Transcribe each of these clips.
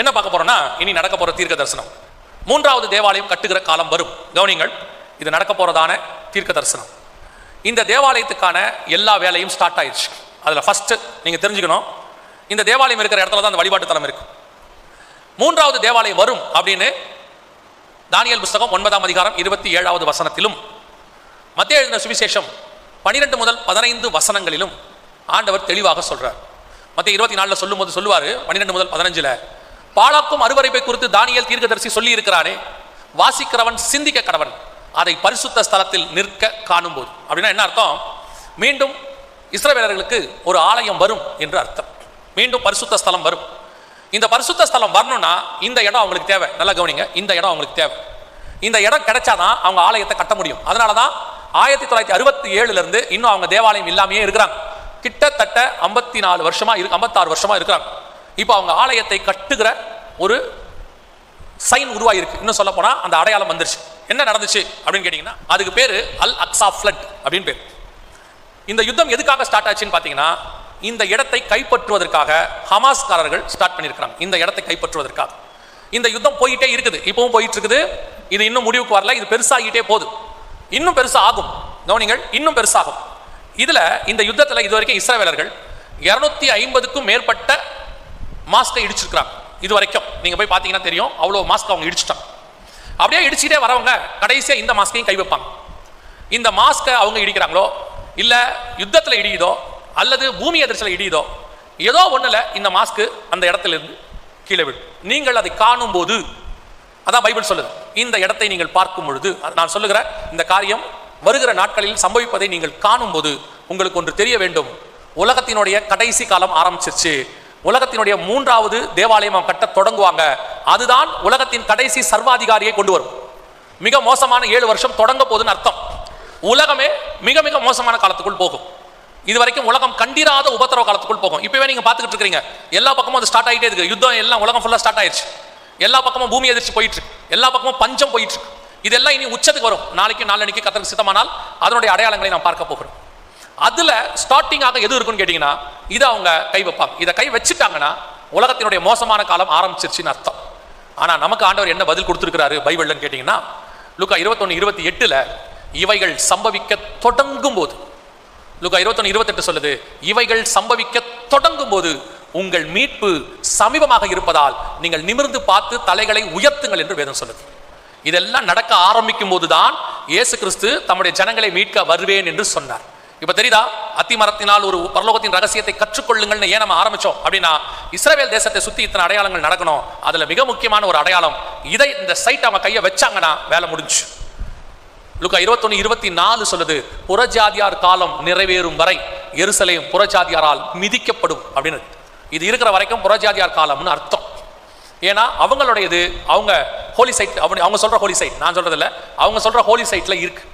என்ன பார்க்க போறோம்னா இனி நடக்க போற தீர்க்க தரிசனம். மூன்றாவது தேவாலயம் கட்டுகிற காலம் வரும். கவனிங்கள் இது நடக்க போறதான தீர்க்க தரிசனம். இந்த தேவாலயத்துக்கான எல்லா வேலையும் ஸ்டார்ட் ஆயிடுச்சு அதில் ஃபஸ்ட்டு நீங்கள் தெரிஞ்சுக்கணும் இந்த தேவாலயம் இருக்கிற இடத்துல தான் அந்த வழிபாட்டு தலம் இருக்கு. மூன்றாவது தேவாலயம் வரும் அப்படின்னு தானியல் புஸ்தகம் ஒன்பதாம் அதிகாரம் இருபத்தி ஏழாவது வசனத்திலும் மத்திய எழுதின சுவிசேஷம் பனிரெண்டு முதல் பதினைந்து வசனங்களிலும் ஆண்டவர் தெளிவாக சொல்கிறார் மத்திய இருபத்தி நாலில் சொல்லும்போது சொல்லுவார் பன்னிரெண்டு முதல் பதினஞ்சில் பாழாக்கும் அருவரைப்பை குறித்து தானியல் தீர்க்கதரிசி சொல்லி இருக்கிறானே வாசிக்கிறவன் சிந்திக்க கடவன் அதை பரிசுத்த ஸ்தலத்தில் நிற்க காணும்போது. அப்படின்னா என்ன அர்த்தம்? மீண்டும் இஸ்ரவேலர்களுக்கு ஒரு ஆலயம் வரும் என்று அர்த்தம். மீண்டும் பரிசுத்த ஸ்தலம் வரும். இந்த பரிசுத்த ஸ்தலம் வரணும்னா இந்த இடம் அவங்களுக்கு தேவை. நல்லா கவனிங்க இந்த இடம் அவங்களுக்கு தேவை. இந்த இடம் கிடைச்சாதான் அவங்க ஆலயத்தை கட்ட முடியும். அதனால தான் ஆயிரத்தி தொள்ளாயிரத்தி அறுபத்தி ஏழுல இருந்து இன்னும் அவங்க தேவாலயம் இல்லாமையே இருக்கிறாங்க. கிட்டத்தட்ட ஐம்பத்தி நாலு வருஷமா இரு ஐம்பத்தாறு வருஷமா இருக்கிறாங்க. இப்போ அவங்க ஆலயத்தை கட்டுகிற ஒரு சைன் உருவாயிருக்கு. இன்னும் சொல்ல போனால் அந்த அடையாளம் வந்துருச்சு. என்ன நடந்துச்சு அப்படின்னு கேட்டிங்கன்னா அதுக்கு பேர் அல் அக்ஸா ஃப்ளட் அப்படின்னு பேர். இந்த யுத்தம் எதுக்காக ஸ்டார்ட் ஆச்சுன்னு பார்த்தீங்கன்னா இந்த இடத்தை கைப்பற்றுவதற்காக ஹமாஸ்காரர்கள் ஸ்டார்ட் பண்ணியிருக்கிறாங்க. இந்த இடத்தை கைப்பற்றுவதற்காக. இந்த யுத்தம் போயிட்டே இருக்குது. இப்பவும் போயிட்டு இருக்குது இது இன்னும் முடிவுக்கு வரல. இது பெருசாகிட்டே போகுது. இன்னும் பெருசாக ஆகும். கவனிங்கள் இன்னும் பெருசாகும். இதில் இந்த யுத்தத்தில் இது வரைக்கும் இஸ்ரவேலர்கள் இருநூத்தி ஐம்பதுக்கும் மேற்பட்ட மாஸ்கை இடிச்சிருக்கிறாங்க. இது வரைக்கும் நீங்கள் போய் பார்த்தீங்கன்னா தெரியும். அவ்வளோ மாஸ்க் அவங்க இடிச்சிட்டாங்க. அப்படியே இடிச்சுட்டே வரவங்க கடைசியாக இந்த மாஸ்கையும் கை வைப்பாங்க. இந்த மாஸ்கை அவங்க இடிக்கிறாங்களோ? இல்லை யுத்தத்தில் இடியுதோ? அல்லது பூமி எதிர்ச்சியில் இடியுதோ? ஏதோ ஒன்றில் இந்த மாஸ்க்கு அந்த இடத்துல இருந்து கீழே விடும் நீங்கள் அதை காணும் போது அதான் பைபிள் சொல்லுது. இந்த இடத்தை நீங்கள் பார்க்கும் பொழுது நான் சொல்லுகிற இந்த காரியம் வருகிற நாட்களில் சம்பவிப்பதை நீங்கள் காணும் போது உங்களுக்கு ஒன்று தெரிய வேண்டும். உலகத்தினுடைய கடைசி காலம் ஆரம்பிச்சிருச்சு. உலகத்தினுடைய மூன்றாவது தேவாலயம் கட்ட தொடங்குவாங்க. அதுதான் உலகத்தின் கடைசி சர்வாதிகாரியை கொண்டு வரும். மிக மோசமான ஏழு வருஷம் தொடங்க போகுதுன்னு அர்த்தம். உலகமே மிக மிக மோசமான காலத்துக்குள் போகும். இது வரைக்கும் உலகம் கண்டிராத உபத்திரவ காலத்துக்குள் போகும். இப்பவே நீங்க பாத்துக்கிட்டு இருக்கீங்க எல்லா பக்கமும் அது ஸ்டார்ட் ஆகிட்டே இருக்கு. யுத்தம் எல்லாம் உலகம் ஃபுல்லா ஸ்டார்ட் ஆயிடுச்சு எல்லா பக்கமும் பூமி எதிர்ச்சி போயிட்டு இருக்கு. எல்லா பக்கமும் பஞ்சம் போயிட்டு இருக்கு. இதெல்லாம் இனி உச்சத்துக்கு வரும். நாளைக்கு நாளன்னைக்கு கத்தருக்கு சித்தமானால் அதனுடைய அடையாளங்களை நாம் பார்க்க போகிறோம். அதுல ஸ்டார்டிங்காக எது இருக்குன்னு கேட்டிங்கன்னா இதை அவங்க கை வைப்பாங்க. இதை கை வச்சுட்டாங்கன்னா உலகத்தினுடைய மோசமான காலம் ஆரம்பிச்சிருச்சுன்னு அர்த்தம். ஆனால் நமக்கு ஆண்டவர் என்ன பதில் கொடுத்துருக்கிறாரு பைபிள்னு கேட்டிங்கன்னா லுக்கா இருபத்தொன்னு இருபத்தி எட்டுல இவைகள் சம்பவிக்க தொடங்கும் போது லுக்கா இருபத்தொன்னு இருபத்தெட்டு சொல்லுது இவைகள் சம்பவிக்க தொடங்கும் போது உங்கள் மீட்பு சமீபமாக இருப்பதால் நீங்கள் நிமிர்ந்து பார்த்து தலைகளை உயர்த்துங்கள் என்று வேதம் சொல்லுது. இதெல்லாம் நடக்க ஆரம்பிக்கும் போதுதான் இயேசு கிறிஸ்து தம்முடைய ஜனங்களை மீட்க வருவேன் என்று சொன்னார். இப்ப தெரியுதா? அத்திமரத்தினால் ஒரு பரலோகத்தின் ரகசியத்தை கற்றுக்கொள்ளுங்கள்னு ஏன் நம்ம ஆரம்பிச்சோம்? அப்படின்னா இஸ்ரேல் தேசத்தை சுத்தி இத்தனை அடையாளங்கள் நடக்கணும். அதுல மிக முக்கியமான ஒரு அடையாளம் இதை இந்த சைட் அவங்க கையை வச்சாங்கன்னா வேலை முடிஞ்சு. லுக்கா இருபத்தொன்னு இருபத்தி நாலு சொல்லுது புறஜாதியார் காலம் நிறைவேறும் வரை எருசலையும் புறஜாதியாரால் மிதிக்கப்படும். அப்படின்னு. இது இருக்கிற வரைக்கும் புறஜாதியார் காலம்னு அர்த்தம். ஏன்னா அவங்களுடையது அவங்க ஹோலி சைட் அவங்க அவங்க சொல்ற ஹோலி சைட் நான் சொல்றது அவங்க சொல்ற ஹோலி சைட்ல இருக்கு.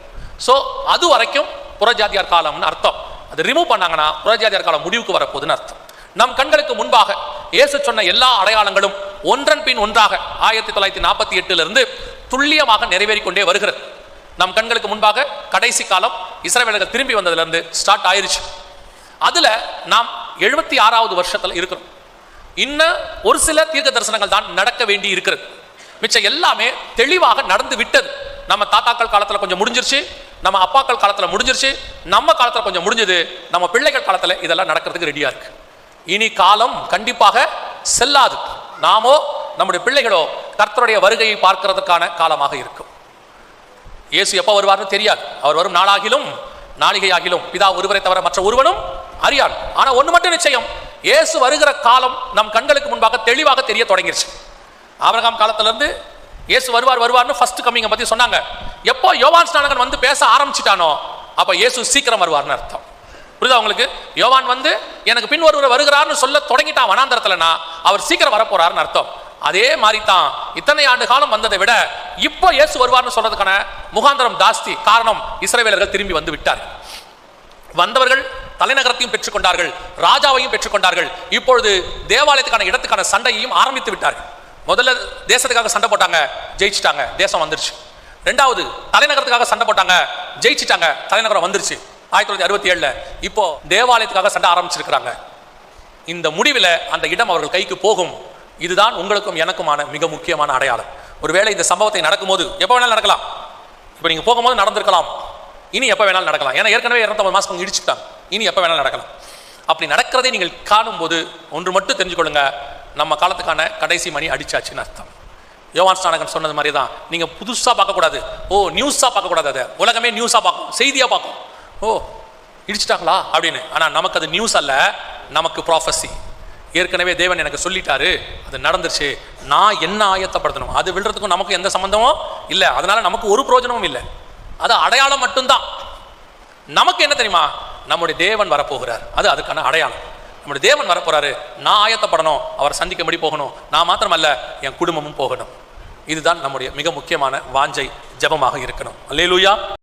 ஸோ அது வரைக்கும் புறஜாதியார் காலம்னு அர்த்தம். அது ரிமூவ் பண்ணாங்கன்னா புறஜாதியார் காலம் முடிவுக்கு வரப்போகுதுன்னு அர்த்தம். நம் கண்களுக்கு முன்பாக இயேசு சொன்ன எல்லா அடையாளங்களும் ஒன்றன் பின் ஒன்றாக ஆயிரத்தி தொள்ளாயிரத்தி நாற்பத்தி எட்டிலிருந்து துல்லியமாக நிறைவேறிக்கொண்டே வருகிறது. நம் கண்களுக்கு முன்பாக கடைசி காலம் இஸ்ரவேலர்கள் திரும்பி வந்ததுல இருந்து ஸ்டார்ட் ஆயிருச்சு. அதுல நாம் எழுபத்தி ஆறாவது வருஷத்துல இருக்கிறோம். இன்னும் ஒரு சில தீர்க்க தரிசனங்கள் தான் நடக்க வேண்டி இருக்கிறது. மிச்சம் எல்லாமே தெளிவாக நடந்து விட்டது. நம்ம தாத்தாக்கள் காலத்துல கொஞ்சம் முடிஞ்சிருச்சு. நம்ம அப்பாக்கள் காலத்துல முடிஞ்சிருச்சு நம்ம காலத்துல கொஞ்சம் முடிஞ்சது நம்ம பிள்ளைகள் காலத்துல இதெல்லாம் நடக்கிறதுக்கு ரெடியா இருக்கு. இனி காலம் கண்டிப்பாக செல்லாது. நாமோ நம்முடைய பிள்ளைகளோ கர்த்தருடைய வருகையை பார்க்கிறதுக்கான காலமாக இருக்கும். இயேசு எப்போ வருவார்னு தெரியாது. அவர் வரும் நாளாகிலும் நாளிகையாகிலும். பிதா ஒருவரை தவிர மற்ற ஒருவனும் அறியான். ஆனா ஒண்ணு மட்டும் நிச்சயம். இயேசு வருகிற காலம் நம் கண்களுக்கு முன்பாக தெளிவாக தெரிய தொடங்கிருச்சு. ஆபரகாம் காலத்துல இருந்து இயேசு வருவார் வருவார்னு ஃபர்ஸ்ட் கம்மிங்க பத்தி சொன்னாங்க. எப்போ யோவான் ஸ்நானகன் வந்து பேச ஆரம்பிச்சிட்டானோ அப்போ இயேசு சீக்கிரம் வருவார்னு அர்த்தம். புரியுதா உங்களுக்கு? யோவான் வந்து எனக்கு பின் ஒருவர் வருகிறார்னு சொல்ல தொடங்கிட்டான் வனாந்தரத்துலனா அவர் சீக்கிரம் வரப்போறாருன்னு அர்த்தம். அதே மாதிரி தான் இத்தனை ஆண்டு காலம் வந்ததை விட இப்போ இயேசு வருவார்னு சொல்றதுக்கான முகாந்திரம் ஜாஸ்தி காரணம் இஸ்ரேவேலர்கள் திரும்பி வந்து விட்டார்கள். வந்தவர்கள் தலைநகரத்தையும் பெற்றுக்கொண்டார்கள் ராஜாவையும் பெற்றுக்கொண்டார்கள். இப்பொழுது தேவாலயத்துக்கான இடத்துக்கான சண்டையையும் ஆரம்பித்து விட்டார்கள். முதல்ல தேசத்துக்காக சண்டை போட்டாங்க ஜெயிச்சிட்டாங்க தேசம் வந்துருச்சு. ரெண்டாவது தலைநகரத்துக்காக சண்டை போட்டாங்க ஜெயிச்சிட்டாங்க தலைநகரம் வந்துருச்சு. ஆயிரத்தி தொள்ளாயிரத்தி அறுபத்தி ஏழுல இப்போ தேவாலயத்துக்காக சண்டை ஆரம்பிச்சிருக்கிறாங்க. இந்த முடிவில் அந்த இடம் அவர்கள் கைக்கு போகும். இதுதான் உங்களுக்கும் எனக்குமான மிக முக்கியமான அடையாளம். ஒருவேளை இந்த சம்பவத்தை நடக்கும்போது எப்போ வேணாலும் நடக்கலாம். இப்போ நீங்கள் போகும்போது நடந்திருக்கலாம். இனி எப்போ வேணாலும் நடக்கலாம். ஏன்னா ஏற்கனவே இரநூத்தம்பது மாதம் இடிச்சுட்டாங்க. இனி எப்போ வேணாலும் நடக்கலாம். அப்படி நடக்கிறதை நீங்கள் காணும்போது ஒன்று மட்டும் தெரிஞ்சுக்கொள்ளுங்க. நம்ம காலத்துக்கான கடைசி மணி அடிச்சாச்சுன்னு அர்த்தம். யோவான் ஸ்நானகன் சொன்னது மாதிரி தான் நீங்கள் புதுசாக பார்க்கக்கூடாது. ஓ நியூஸாக பார்க்கக்கூடாது அதை. உலகமே நியூஸாக பார்க்கும். செய்தியாக பார்க்கும். ஓ இடிச்சிட்டாங்களா? அப்படின்னு. ஆனால் நமக்கு அது நியூஸ் அல்ல. நமக்கு ப்ராஃபஸி ஏற்கனவே தேவன் எனக்கு சொல்லிட்டாரு. அது நடந்துருச்சு. நான் என்ன ஆயத்தப்படுத்தணும்? அது விழுறதுக்கும் நமக்கு எந்த சம்மந்தமும் இல்லை. அதனால நமக்கு ஒரு பிரயோஜனமும் இல்லை. அது அடையாளம் மட்டும்தான். நமக்கு என்ன தெரியுமா? நம்முடைய தேவன் வரப்போகிறார். அது அதுக்கான அடையாளம். நம்முடைய தேவன் வரப்போகிறாரு நான் ஆயத்தப்படணும். அவரை சந்திக்கும்படி போகணும். நான் மாத்திரமல்ல என் குடும்பமும் போகணும். இதுதான் நம்முடைய மிக முக்கியமான வாஞ்சை ஜெபமாக இருக்கணும். அல்லேலூயா.